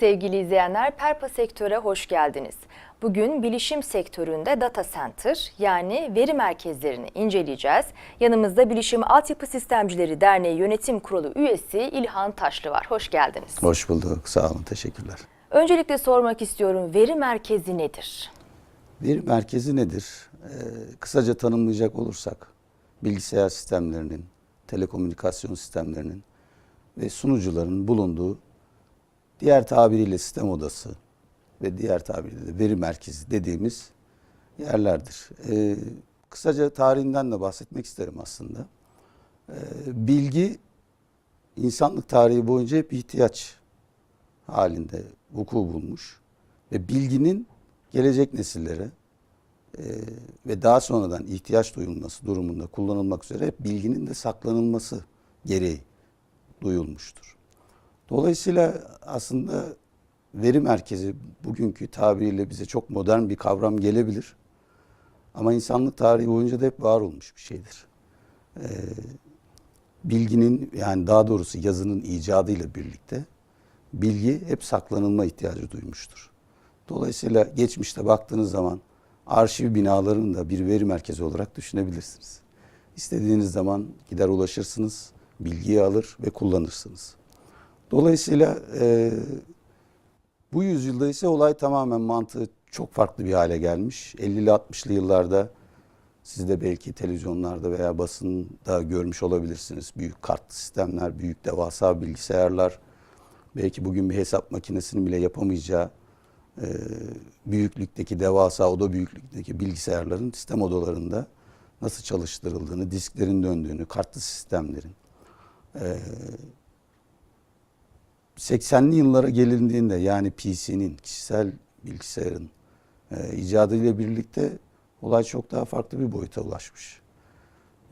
Sevgili izleyenler, Perpa Sektör'e hoş geldiniz. Bugün bilişim sektöründe data center yani veri merkezlerini inceleyeceğiz. Yanımızda Bilişim Altyapı Sistemcileri Derneği Yönetim Kurulu üyesi İlhan Taşlı var. Hoş geldiniz. Hoş bulduk. Sağ olun. Teşekkürler. Öncelikle sormak istiyorum, veri merkezi nedir? Veri merkezi nedir? Ee, kısaca tanımlayacak olursak bilgisayar sistemlerinin, telekomünikasyon sistemlerinin ve sunucuların bulunduğu diğer tabiriyle sistem odası ve diğer tabiriyle de veri merkezi dediğimiz yerlerdir. Ee, kısaca tarihinden de bahsetmek isterim aslında. Ee, bilgi insanlık tarihi boyunca hep ihtiyaç halinde vuku bulmuş ve bilginin gelecek nesillere e, ve daha sonradan ihtiyaç duyulması durumunda kullanılmak üzere hep bilginin de saklanılması gereği duyulmuştur. Dolayısıyla aslında veri merkezi bugünkü tabiriyle bize çok modern bir kavram gelebilir. Ama insanlık tarihi boyunca da hep var olmuş bir şeydir. Ee, bilginin yani daha doğrusu yazının icadıyla birlikte bilgi hep saklanılma ihtiyacı duymuştur. Dolayısıyla geçmişte baktığınız zaman arşiv binalarını da bir veri merkezi olarak düşünebilirsiniz. İstediğiniz zaman gider ulaşırsınız, bilgiyi alır ve kullanırsınız. Dolayısıyla e, bu yüzyılda ise olay tamamen mantığı çok farklı bir hale gelmiş. 50'li 60'lı yıllarda siz de belki televizyonlarda veya basında görmüş olabilirsiniz. Büyük kartlı sistemler, büyük devasa bilgisayarlar, belki bugün bir hesap makinesinin bile yapamayacağı e, büyüklükteki devasa oda büyüklükteki bilgisayarların sistem odalarında nasıl çalıştırıldığını, disklerin döndüğünü, kartlı sistemlerin. E, 80'li yıllara gelindiğinde yani PC'nin, kişisel bilgisayarın e, icadıyla birlikte olay çok daha farklı bir boyuta ulaşmış.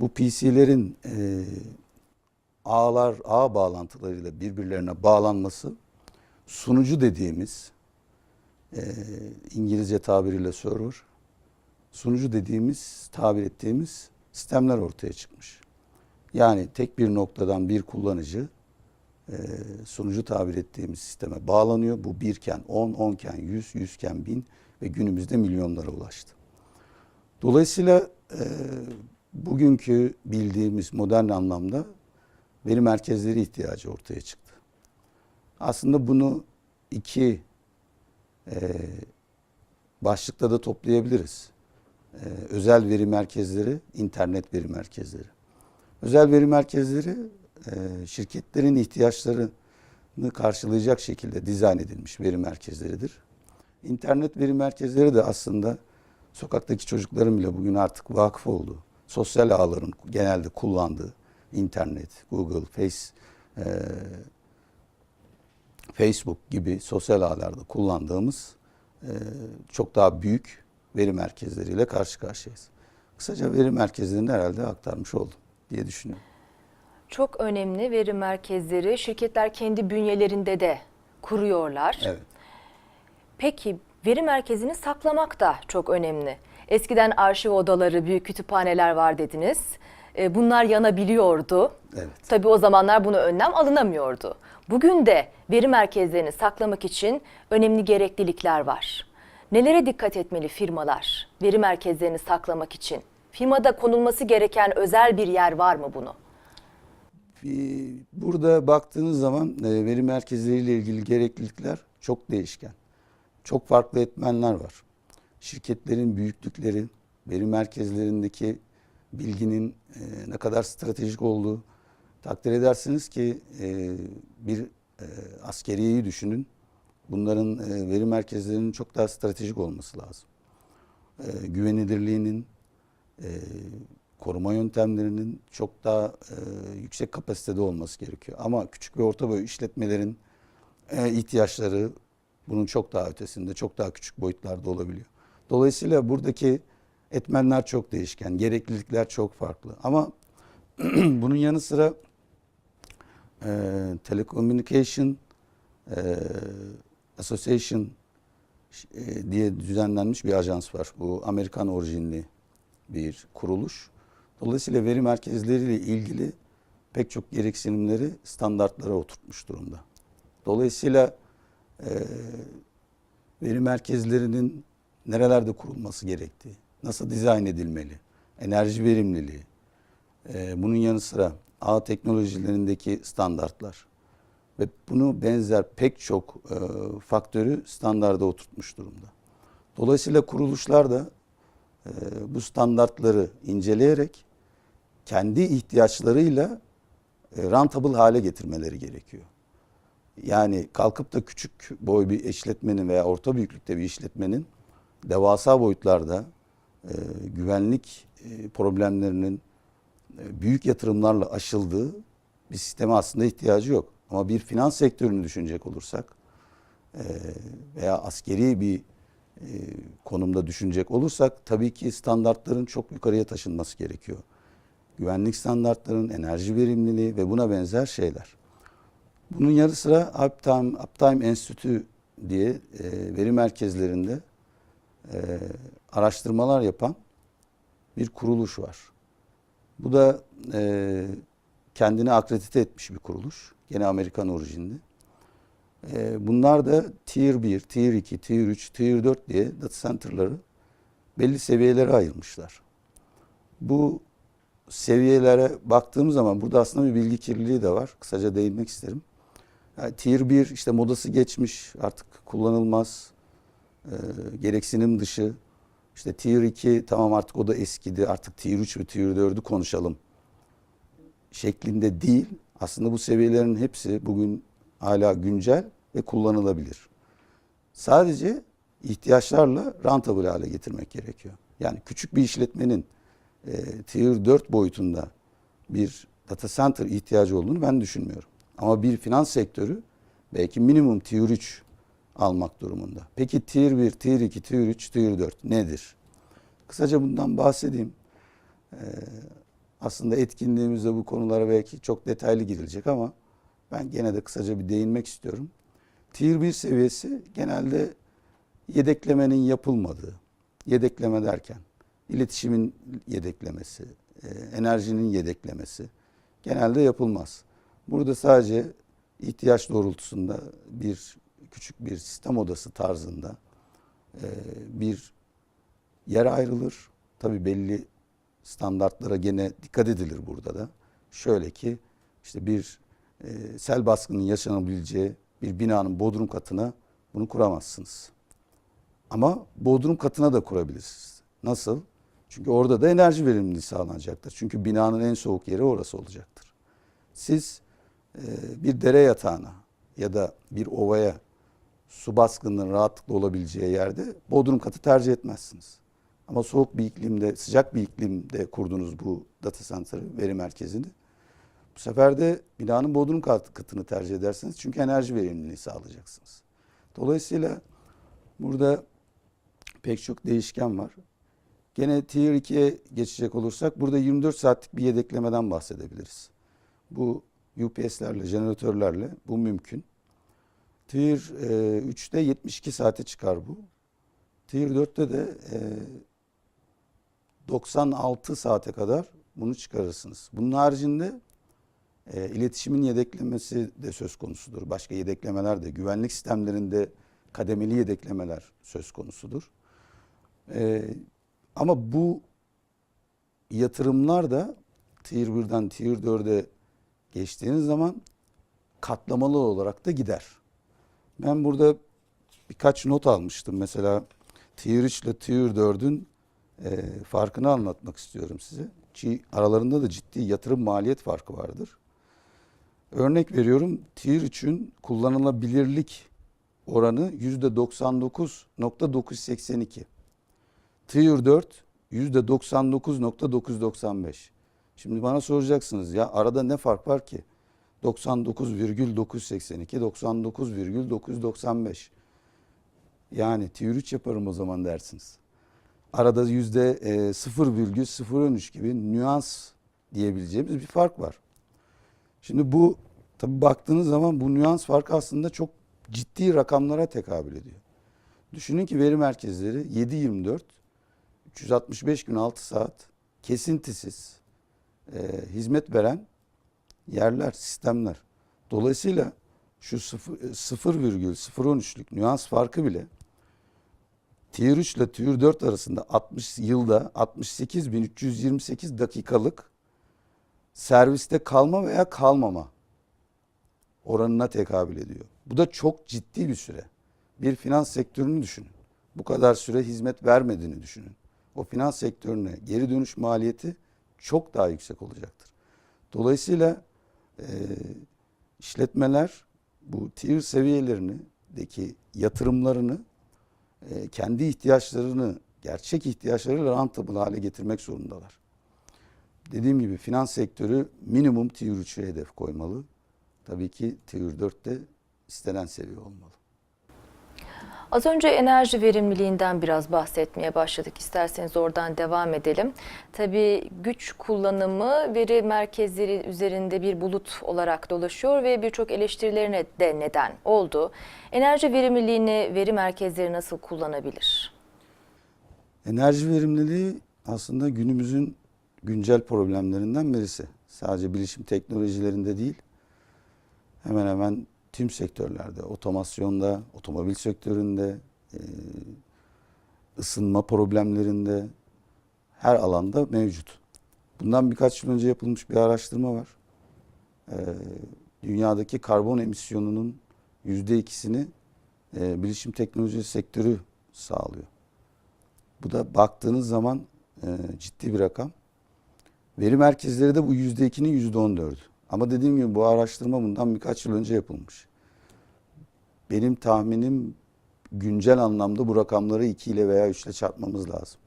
Bu PC'lerin e, ağlar, ağ bağlantılarıyla birbirlerine bağlanması sunucu dediğimiz e, İngilizce tabiriyle server sunucu dediğimiz tabir ettiğimiz sistemler ortaya çıkmış. Yani tek bir noktadan bir kullanıcı sunucu tabir ettiğimiz sisteme bağlanıyor. Bu birken 10, 10 iken 100, 100 iken 1000 ve günümüzde milyonlara ulaştı. Dolayısıyla e, bugünkü bildiğimiz modern anlamda veri merkezleri ihtiyacı ortaya çıktı. Aslında bunu iki e, başlıkta da toplayabiliriz. E, özel veri merkezleri, internet veri merkezleri. Özel veri merkezleri e, şirketlerin ihtiyaçlarını karşılayacak şekilde dizayn edilmiş veri merkezleridir. İnternet veri merkezleri de aslında sokaktaki çocukların bile bugün artık vakıf olduğu, sosyal ağların genelde kullandığı internet, Google, Face, e, Facebook gibi sosyal ağlarda kullandığımız e, çok daha büyük veri merkezleriyle karşı karşıyayız. Kısaca veri merkezlerini herhalde aktarmış oldum diye düşünüyorum. Çok önemli veri merkezleri şirketler kendi bünyelerinde de kuruyorlar. Evet. Peki veri merkezini saklamak da çok önemli. Eskiden arşiv odaları, büyük kütüphaneler var dediniz. E, Bunlar yanabiliyordu. Evet. Tabii o zamanlar bunu önlem alınamıyordu. Bugün de veri merkezlerini saklamak için önemli gereklilikler var. Nelere dikkat etmeli firmalar veri merkezlerini saklamak için? Firmada konulması gereken özel bir yer var mı bunu? Ee, Burada baktığınız zaman e, veri merkezleriyle ilgili gereklilikler çok değişken. Çok farklı etmenler var. Şirketlerin büyüklükleri, veri merkezlerindeki bilginin e, ne kadar stratejik olduğu takdir edersiniz ki e, bir askeriyeyi düşünün. Bunların veri merkezlerinin çok daha stratejik olması lazım. Güvenilirliğinin, koruma yöntemlerinin çok daha e, yüksek kapasitede olması gerekiyor. Ama küçük ve orta boy işletmelerin e, ihtiyaçları bunun çok daha ötesinde, çok daha küçük boyutlarda olabiliyor. Dolayısıyla buradaki etmenler çok değişken, gereklilikler çok farklı. Ama bunun yanı sıra e, Telecommunication e, Association e, diye düzenlenmiş bir ajans var. Bu Amerikan orijinli bir kuruluş. Dolayısıyla veri merkezleriyle ilgili pek çok gereksinimleri standartlara oturtmuş durumda. Dolayısıyla e, veri merkezlerinin nerelerde kurulması gerektiği, nasıl dizayn edilmeli, enerji verimliliği, e, bunun yanı sıra ağ teknolojilerindeki standartlar ve bunu benzer pek çok e, faktörü standarda oturtmuş durumda. Dolayısıyla kuruluşlar da e, bu standartları inceleyerek kendi ihtiyaçlarıyla e, rentable hale getirmeleri gerekiyor. Yani kalkıp da küçük boy bir işletmenin veya orta büyüklükte bir işletmenin devasa boyutlarda e, güvenlik e, problemlerinin e, büyük yatırımlarla aşıldığı bir sisteme aslında ihtiyacı yok. Ama bir finans sektörünü düşünecek olursak e, veya askeri bir e, konumda düşünecek olursak tabii ki standartların çok yukarıya taşınması gerekiyor. Güvenlik standartlarının, enerji verimliliği ve buna benzer şeyler. Bunun yanı sıra Uptime, Uptime Enstitü diye e, veri merkezlerinde e, araştırmalar yapan bir kuruluş var. Bu da e, kendini akredite etmiş bir kuruluş. Gene Amerikan orijinli. E, bunlar da Tier 1, Tier 2, Tier 3, Tier 4 diye data center'ları belli seviyelere ayırmışlar. Bu seviyelere baktığımız zaman burada aslında bir bilgi kirliliği de var. Kısaca değinmek isterim. Yani tier 1 işte modası geçmiş artık kullanılmaz. E, gereksinim dışı. İşte Tier 2 tamam artık o da eskidi artık Tier 3 ve Tier 4'ü konuşalım şeklinde değil. Aslında bu seviyelerin hepsi bugün hala güncel ve kullanılabilir. Sadece ihtiyaçlarla rentable hale getirmek gerekiyor. Yani küçük bir işletmenin e, Tier 4 boyutunda bir data center ihtiyacı olduğunu ben düşünmüyorum. Ama bir finans sektörü belki minimum Tier 3 almak durumunda. Peki Tier 1, Tier 2, Tier 3, Tier 4 nedir? Kısaca bundan bahsedeyim. Ee, aslında etkinliğimizde bu konulara belki çok detaylı girilecek ama ben gene de kısaca bir değinmek istiyorum. Tier 1 seviyesi genelde yedeklemenin yapılmadığı, yedekleme derken iletişimin yedeklemesi, e, enerjinin yedeklemesi genelde yapılmaz. Burada sadece ihtiyaç doğrultusunda bir küçük bir sistem odası tarzında e, bir yer ayrılır. Tabi belli standartlara gene dikkat edilir burada da. Şöyle ki işte bir e, sel baskının yaşanabileceği bir binanın bodrum katına bunu kuramazsınız. Ama bodrum katına da kurabilirsiniz. Nasıl? Çünkü orada da enerji verimliliği sağlanacaktır. Çünkü binanın en soğuk yeri orası olacaktır. Siz e, bir dere yatağına ya da bir ovaya su baskınının rahatlıkla olabileceği yerde bodrum katı tercih etmezsiniz. Ama soğuk bir iklimde, sıcak bir iklimde kurdunuz bu data center veri merkezini. Bu sefer de binanın bodrum kat- katını tercih edersiniz. Çünkü enerji verimliliği sağlayacaksınız. Dolayısıyla burada pek çok değişken var. Gene Tier 2'ye geçecek olursak burada 24 saatlik bir yedeklemeden bahsedebiliriz. Bu UPS'lerle, jeneratörlerle bu mümkün. Tier e, 3'te 72 saate çıkar bu. Tier 4'te de e, 96 saate kadar bunu çıkarırsınız. Bunun haricinde e, iletişimin yedeklemesi de söz konusudur. Başka yedeklemeler de, güvenlik sistemlerinde kademeli yedeklemeler söz konusudur. E, ama bu yatırımlar da Tier 1'den Tier 4'e geçtiğiniz zaman katlamalı olarak da gider. Ben burada birkaç not almıştım. Mesela Tier 3 ile Tier 4'ün e, farkını anlatmak istiyorum size. Ki aralarında da ciddi yatırım maliyet farkı vardır. Örnek veriyorum Tier 3'ün kullanılabilirlik oranı %99.982. Tier 4 %99.995. Şimdi bana soracaksınız ya arada ne fark var ki? 99,982, 99,995. Yani Tier 3 yaparım o zaman dersiniz. Arada yüzde e, 0,013 gibi nüans diyebileceğimiz bir fark var. Şimdi bu tabi baktığınız zaman bu nüans farkı aslında çok ciddi rakamlara tekabül ediyor. Düşünün ki veri merkezleri 7-24, 365 gün 6 saat kesintisiz e, hizmet veren yerler, sistemler. Dolayısıyla şu sıfır- 0,013'lük nüans farkı bile Tier 3 ile Tier 4 arasında 60 yılda 68.328 dakikalık serviste kalma veya kalmama oranına tekabül ediyor. Bu da çok ciddi bir süre. Bir finans sektörünü düşünün. Bu kadar süre hizmet vermediğini düşünün. O finans sektörüne geri dönüş maliyeti çok daha yüksek olacaktır. Dolayısıyla e, işletmeler bu tier seviyelerindeki yatırımlarını e, kendi ihtiyaçlarını, gerçek ihtiyaçlarıyla rentable hale getirmek zorundalar. Dediğim gibi finans sektörü minimum tier 3'e hedef koymalı. Tabii ki tier 4 de istenen seviye olmalı. Az önce enerji verimliliğinden biraz bahsetmeye başladık. İsterseniz oradan devam edelim. Tabii güç kullanımı veri merkezleri üzerinde bir bulut olarak dolaşıyor ve birçok eleştirilerine de neden oldu. Enerji verimliliğini veri merkezleri nasıl kullanabilir? Enerji verimliliği aslında günümüzün güncel problemlerinden birisi. Sadece bilişim teknolojilerinde değil, hemen hemen tüm sektörlerde, otomasyonda, otomobil sektöründe, e, ısınma problemlerinde, her alanda mevcut. Bundan birkaç yıl önce yapılmış bir araştırma var. E, Dünyadaki karbon emisyonunun yüzde ikisini e, bilişim teknoloji sektörü sağlıyor. Bu da baktığınız zaman e, ciddi bir rakam. Veri merkezleri de bu yüzde ikinin yüzde on dördü. Ama dediğim gibi bu araştırma bundan birkaç yıl önce yapılmış. Benim tahminim güncel anlamda bu rakamları 2 ile veya 3 ile çarpmamız lazım.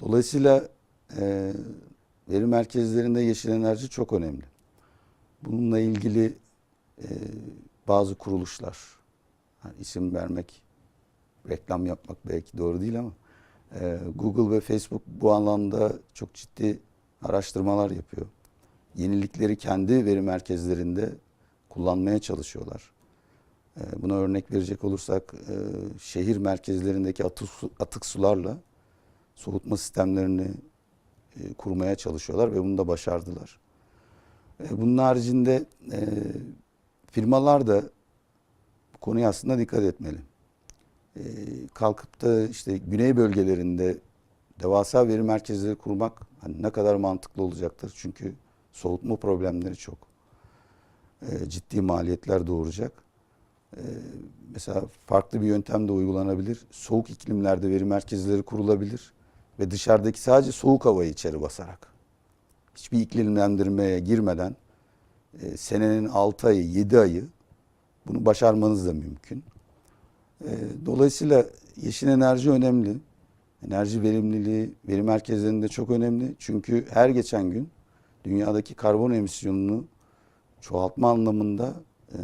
Dolayısıyla e, veri merkezlerinde yeşil enerji çok önemli. Bununla ilgili e, bazı kuruluşlar, hani isim vermek, reklam yapmak belki doğru değil ama e, Google ve Facebook bu anlamda çok ciddi araştırmalar yapıyor. Yenilikleri kendi veri merkezlerinde kullanmaya çalışıyorlar. E, buna örnek verecek olursak e, şehir merkezlerindeki atık, su- atık sularla soğutma sistemlerini e, kurmaya çalışıyorlar ve bunu da başardılar. E, bunun haricinde firmalar da bu konuya aslında dikkat etmeli. Kalkıp da işte güney bölgelerinde devasa veri merkezleri kurmak hani ne kadar mantıklı olacaktır? Çünkü soğutma problemleri çok. E, ciddi maliyetler doğuracak. E, mesela farklı bir yöntem de uygulanabilir. Soğuk iklimlerde veri merkezleri kurulabilir ve dışarıdaki sadece soğuk havayı içeri basarak hiçbir iklimlendirmeye girmeden e, senenin 6 ayı, 7 ayı bunu başarmanız da mümkün. E, dolayısıyla yeşil enerji önemli. Enerji verimliliği veri merkezlerinde çok önemli. Çünkü her geçen gün dünyadaki karbon emisyonunu çoğaltma anlamında e,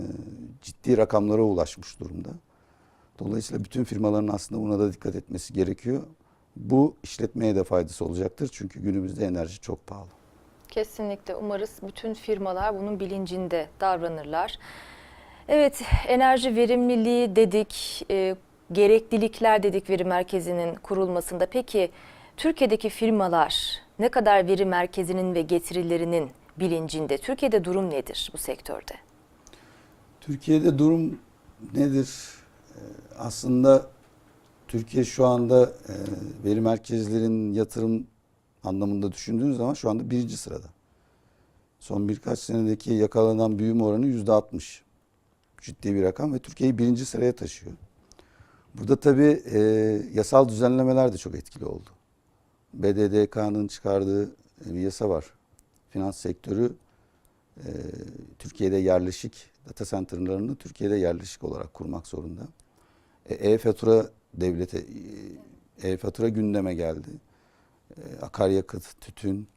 ciddi rakamlara ulaşmış durumda. Dolayısıyla bütün firmaların aslında buna da dikkat etmesi gerekiyor. Bu işletmeye de faydası olacaktır. Çünkü günümüzde enerji çok pahalı. Kesinlikle umarız bütün firmalar bunun bilincinde davranırlar. Evet, enerji verimliliği dedik, e, gereklilikler dedik veri merkezinin kurulmasında. Peki Türkiye'deki firmalar ne kadar veri merkezinin ve getirilerinin bilincinde? Türkiye'de durum nedir bu sektörde? Türkiye'de durum nedir? Ee, Aslında Türkiye şu anda e, veri merkezlerin yatırım anlamında düşündüğünüz zaman şu anda birinci sırada. Son birkaç senedeki yakalanan büyüme oranı yüzde 60. Ciddi bir rakam ve Türkiye'yi birinci sıraya taşıyor. Burada tabii e, yasal düzenlemeler de çok etkili oldu. BDDK'nın çıkardığı e, bir yasa var. Finans sektörü e, Türkiye'de yerleşik data center'larını Türkiye'de yerleşik olarak kurmak zorunda. E, E-fatura devlete e, e-fatura gündeme geldi. E, akaryakıt, tütün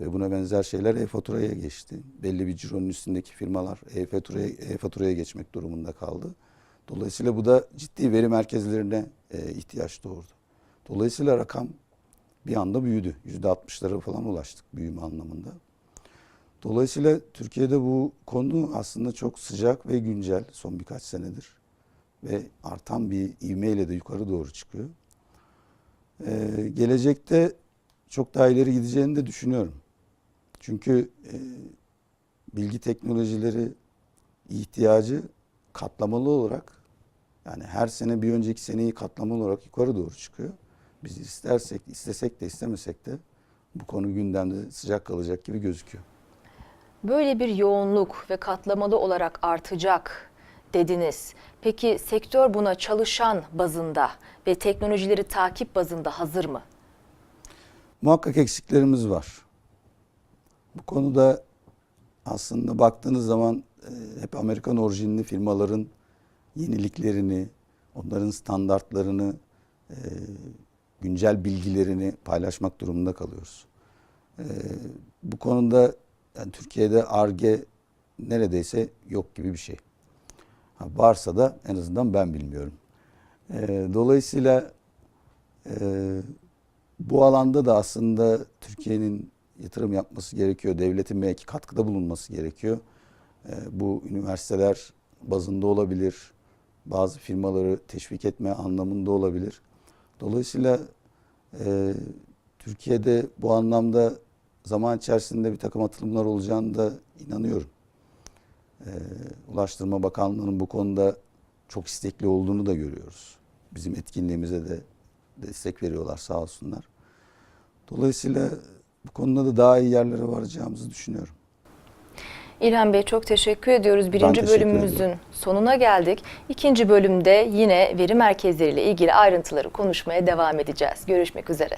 ve buna benzer şeyler e-faturaya geçti. Belli bir cironun üstündeki firmalar e-faturaya e-faturaya geçmek durumunda kaldı. Dolayısıyla bu da ciddi veri merkezlerine e, ihtiyaç doğurdu. Dolayısıyla rakam bir anda büyüdü. Yüzde 60'lara falan ulaştık büyüme anlamında. Dolayısıyla Türkiye'de bu konu aslında çok sıcak ve güncel son birkaç senedir. Ve artan bir ivmeyle de yukarı doğru çıkıyor. Ee, gelecekte çok daha ileri gideceğini de düşünüyorum. Çünkü e, bilgi teknolojileri ihtiyacı katlamalı olarak yani her sene bir önceki seneyi katlamalı olarak yukarı doğru çıkıyor. Biz istersek, istesek de istemesek de bu konu gündemde sıcak kalacak gibi gözüküyor. Böyle bir yoğunluk ve katlamalı olarak artacak dediniz. Peki sektör buna çalışan bazında ve teknolojileri takip bazında hazır mı? Muhakkak eksiklerimiz var. Bu konuda aslında baktığınız zaman e, hep Amerikan orijinli firmaların yeniliklerini, onların standartlarını, e, güncel bilgilerini paylaşmak durumunda kalıyoruz. E, bu konuda yani Türkiye'de ARGE neredeyse yok gibi bir şey. Ha, varsa da en azından ben bilmiyorum. E, dolayısıyla e, bu alanda da aslında Türkiye'nin yatırım yapması gerekiyor. Devletin belki katkıda bulunması gerekiyor. Ee, bu üniversiteler bazında olabilir. Bazı firmaları teşvik etme anlamında olabilir. Dolayısıyla e, Türkiye'de bu anlamda zaman içerisinde bir takım atılımlar olacağını da inanıyorum. Ee, Ulaştırma Bakanlığı'nın bu konuda çok istekli olduğunu da görüyoruz. Bizim etkinliğimize de destek veriyorlar sağ olsunlar. Dolayısıyla bu konuda da daha iyi yerlere varacağımızı düşünüyorum. İlhan Bey çok teşekkür ediyoruz. Birinci teşekkür bölümümüzün ediyorum. sonuna geldik. İkinci bölümde yine veri merkezleriyle ilgili ayrıntıları konuşmaya devam edeceğiz. Görüşmek üzere.